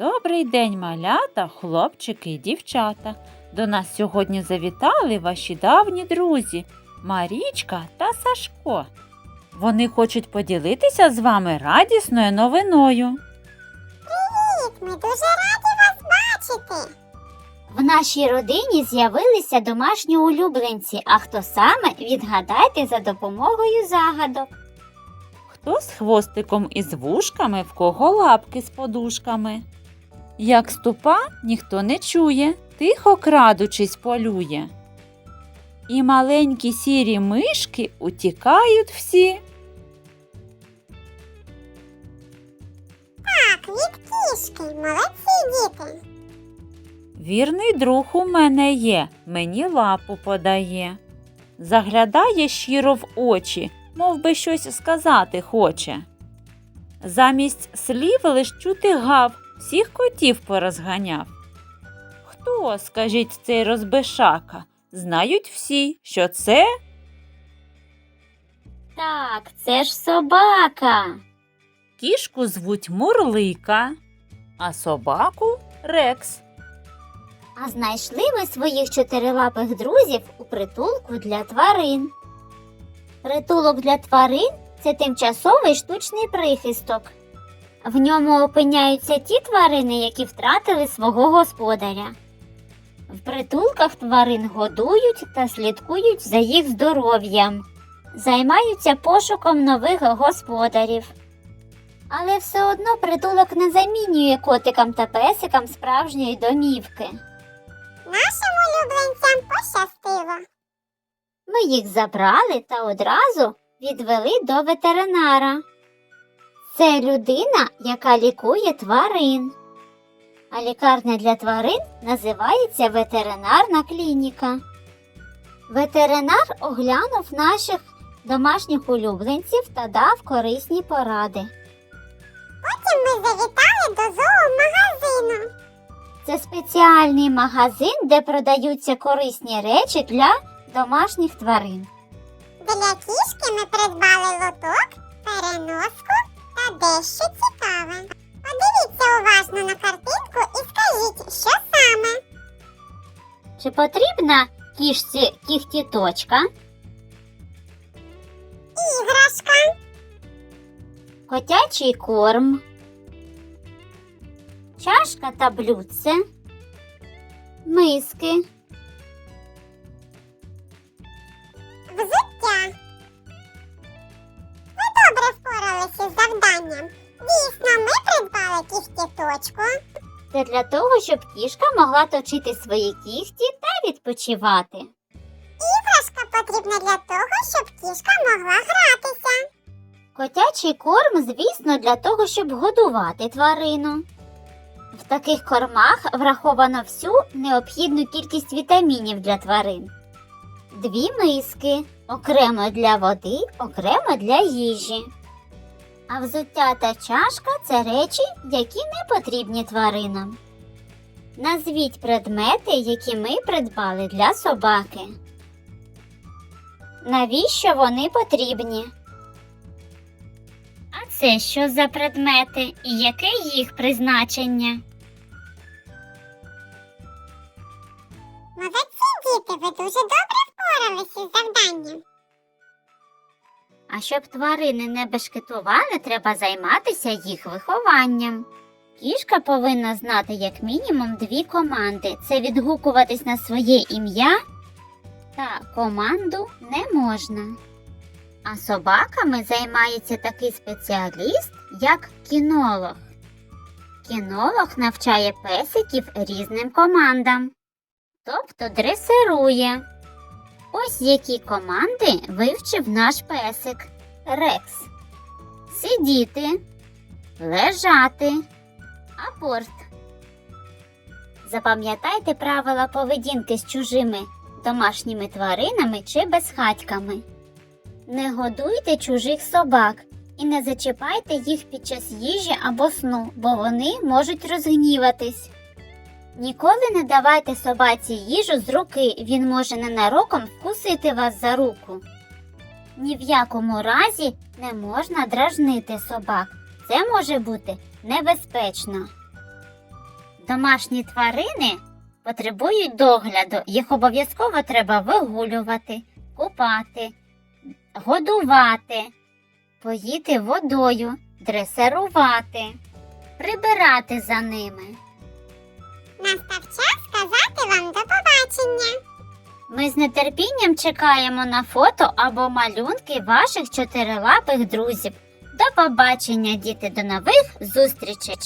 Добрий день, малята, хлопчики і дівчата. До нас сьогодні завітали ваші давні друзі Марічка та Сашко. Вони хочуть поділитися з вами радісною новиною. Привіт! Ми дуже раді вас бачити. В нашій родині з'явилися домашні улюбленці, а хто саме відгадайте за допомогою загадок. Хто з хвостиком і з вушками, в кого лапки з подушками. Як ступа, ніхто не чує, тихо крадучись полює. І маленькі сірі мишки утікають всі. Так, від кішки. Молодці діти. Вірний друг у мене є, мені лапу подає. Заглядає щиро в очі, мов би щось сказати хоче. Замість слів лиш чути гав, всіх котів порозганяв. Хто, скажіть, цей розбишака? Знають всі, що це Так, це ж собака. кішку звуть Мурлика, а собаку Рекс. А знайшли ви своїх чотирилапих друзів у притулку для тварин. Притулок для тварин це тимчасовий штучний прихисток. В ньому опиняються ті тварини, які втратили свого господаря. В притулках тварин годують та слідкують за їх здоров'ям, займаються пошуком нових господарів. Але все одно притулок не замінює котикам та песикам справжньої домівки. Нашим улюбленцям пощастило. Ми їх забрали та одразу відвели до ветеринара. Це людина, яка лікує тварин. А лікарня для тварин називається ветеринарна клініка. Ветеринар оглянув наших домашніх улюбленців та дав корисні поради. Потім ми завітали до зоомагазину. Це спеціальний магазин, де продаються корисні речі для домашніх тварин. Для кішки ми придбали лоток, переноску та дещо цікаве. Подивіться уважно на картинку і скажіть, що саме. Чи потрібна кішці кіхтіточка, Іграшка, котячий корм, чашка та блюдце, миски, взуття. Впоралися. Дійсно, ми придбали кіхтіточку. це для того, щоб кішка могла точити свої кігті та відпочивати. Іграшка потрібна для того, щоб кішка могла гратися. Котячий корм, звісно, для того, щоб годувати тварину. В таких кормах враховано всю необхідну кількість вітамінів для тварин. Дві миски окремо для води, окремо для їжі. А взуття та чашка це речі, які не потрібні тваринам. Назвіть предмети, які ми придбали для собаки. Навіщо вони потрібні? А це що за предмети і яке їх призначення? Молодці діти, ви дуже добре впоралися з завданням. А щоб тварини не бешкетували, треба займатися їх вихованням. Кішка повинна знати як мінімум дві команди: це відгукуватись на своє ім'я та команду не можна. А собаками займається такий спеціаліст, як кінолог. Кінолог навчає песиків різним командам, тобто дресирує. Ось які команди вивчив наш песик Рекс. Сидіти, лежати, апорт. Запам'ятайте правила поведінки з чужими домашніми тваринами чи безхатьками. Не годуйте чужих собак і не зачіпайте їх під час їжі або сну, бо вони можуть розгніватись. Ніколи не давайте собаці їжу з руки, він може ненароком вкусити вас за руку. Ні в якому разі не можна дражнити собак. Це може бути небезпечно. Домашні тварини потребують догляду. Їх обов'язково треба вигулювати, купати, годувати, поїти водою, дресирувати, прибирати за ними. Настав час сказати вам до побачення. Ми з нетерпінням чекаємо на фото або малюнки ваших чотирилапих друзів. До побачення, діти, до нових зустрічей!